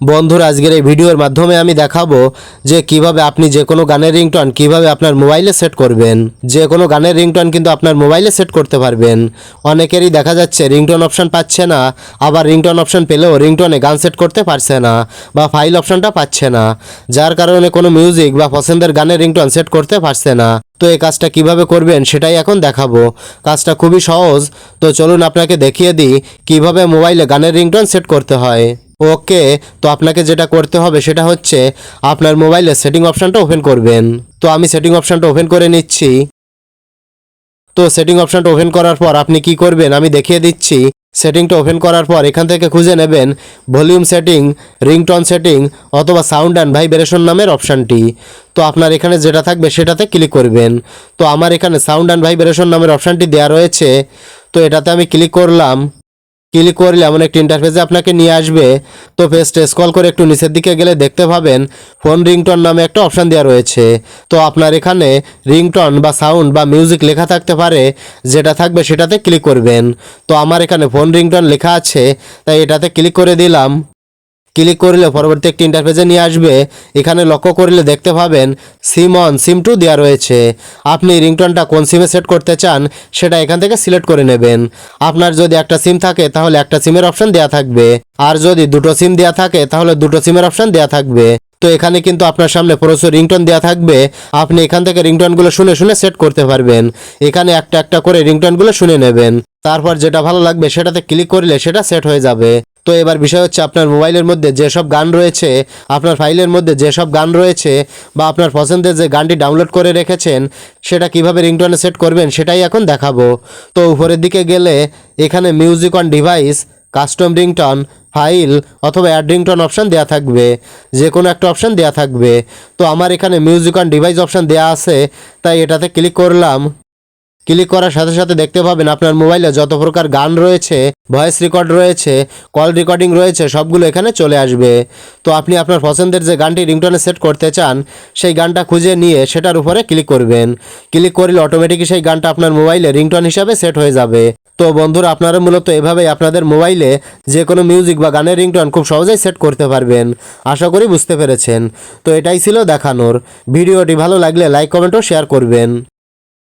বন্ধুরা, আজকের এই ভিডিওর মাধ্যমে আমি দেখাবো যে কীভাবে আপনি যে কোনো গানের রিংটোন কীভাবে আপনার মোবাইলে সেট করবেন। যে কোনো গানের রিংটোন কিন্তু আপনার মোবাইলে সেট করতে পারবেন। অনেকেরই দেখা যাচ্ছে রিংটোন অপশন পাচ্ছে না, আবার রিংটোন অপশন পেলেও রিংটোনে গান সেট করতে পারছে না বা ফাইল অপশনটা পাচ্ছে না, যার কারণে কোনো মিউজিক বা পছন্দের গানের রিংটোন সেট করতে পারছে না। তো এই কাজটা কীভাবে করবেন সেটাই এখন দেখাবো। কাজটা খুবই সহজ। তো চলুন আপনাকে দেখিয়ে দিই কীভাবে মোবাইলে গানের রিংটোন সেট করতে হয়। ওকে, তো আপনাকে যেটা করতে হবে সেটা হচ্ছে আপনার মোবাইলে সেটিং অপশানটা ওপেন করবেন। তো আমি সেটিং অপশানটা ওপেন করে নিচ্ছি। তো সেটিং অপশানটা ওপেন করার পর আপনি কি করবেন? আমি দেখিয়ে দিচ্ছি। সেটিংটা ওপেন করার পর এখান থেকে খুঁজে নেবেন ভলিউম সেটিং, রিংটন সেটিং অথবা সাউন্ড অ্যান্ড ভাইব্রেশন নামের অপশানটি। তো আপনার এখানে যেটা থাকবে সেটাতে ক্লিক করবেন। তো আমার এখানে সাউন্ড অ্যান্ড ভাইব্রেশন নামের অপশানটি দেওয়া রয়েছে। তো এটাতে আমি ক্লিক করলাম। ক্লিক করলে এমন একটি ইন্টারফেসে আপনাকে নিয়ে আসবে। তো পেজটা স্ক্রল করে একটু নিচের দিকে গেলে দেখতে পাবেন ফোন রিংটন নামে একটা অপশান দেওয়া রয়েছে। তো আপনার এখানে রিংটন বা সাউন্ড বা মিউজিক লেখা থাকতে পারে, যেটা থাকবে সেটাতে ক্লিক করবেন। তো আমার এখানে ফোন রিংটন লেখা আছে, তাই এটাতে ক্লিক করে দিলাম। ক্লিক করলে পরবর্তী একটি ইন্টারফেসে নিয়ে আসবে। এখানে লক্ষ্য করলে দেখতে পাবেন সিম অন সিম টু দেওয়া রয়েছে। আপনি রিংটনটা কোন সিমে সেট করতে চান, সেটা এখান থেকে সিলেক্ট করে নেবেন। আপনার যদি একটা সিম থাকে, তাহলে একটা সিমের অপশন দেওয়া থাকবে। আর যদি দুটো সিম দেওয়া থাকে, তাহলে দুটো সিমের অপশন দেওয়া থাকবে। তো এখানে কিন্তু আপনার সামনে প্রচুর রিংটন দেওয়া থাকবে। আপনি এখান থেকে রিংটনগুলো শুনে শুনে সেট করতে পারবেন। এখানে একটা একটা করে রিংটনগুলো শুনে নেবেন। তারপর যেটা ভালো লাগবে, সেটাতে ক্লিক করলে সেটা সেট হয়ে যাবে। তো এবার বিষয় হচ্ছে আপনার মোবাইলের মধ্যে যেসব গান রয়েছে, আপনার ফাইলের মধ্যে যেসব গান রয়েছে বা আপনার পছন্দের যে গানটি ডাউনলোড করে রেখেছেন, সেটা কীভাবে রিংটোনে সেট করবেন সেটাই এখন দেখাবো। তো উপরের দিকে গেলে এখানে music on device custom ringtone file অথবা অ্যাড রিংটন অপশান দেওয়া থাকবে যে কোনো একটা অপশান দেওয়া থাকবে। তো আমার এখানে মিউজিক অন ডিভাইস অপশান দেওয়া আছে, তাই এটাতে ক্লিক করলাম। ক্লিক করার সাথে সাথে দেখতে পাবেন আপনার মোবাইলে যত প্রকার গান রয়েছে, ভয়েস রেকর্ড রয়েছে, কল রেকর্ডিং রয়েছে, সবগুলো এখানে চলে আসবে। তো আপনি আপনার পছন্দের যে গানটি রিংটনে সেট করতে চান, সেই গানটা খুঁজে নিয়ে সেটার উপরে ক্লিক করবেন। ক্লিক করলে অটোমেটিকই সেই গানটা আপনার মোবাইলে রিংটন হিসাবে সেট হয়ে যাবে। তো বন্ধুরা, আপনারা মূলত এভাবেই আপনাদের মোবাইলে যে কোনো মিউজিক বা গানের রিংটন খুব সহজেই সেট করতে পারবেন। আশা করি বুঝতে পেরেছেন। তো এটাই ছিল দেখানোর। ভিডিওটি ভালো লাগলে লাইক কমেন্ট ও শেয়ার করবেন।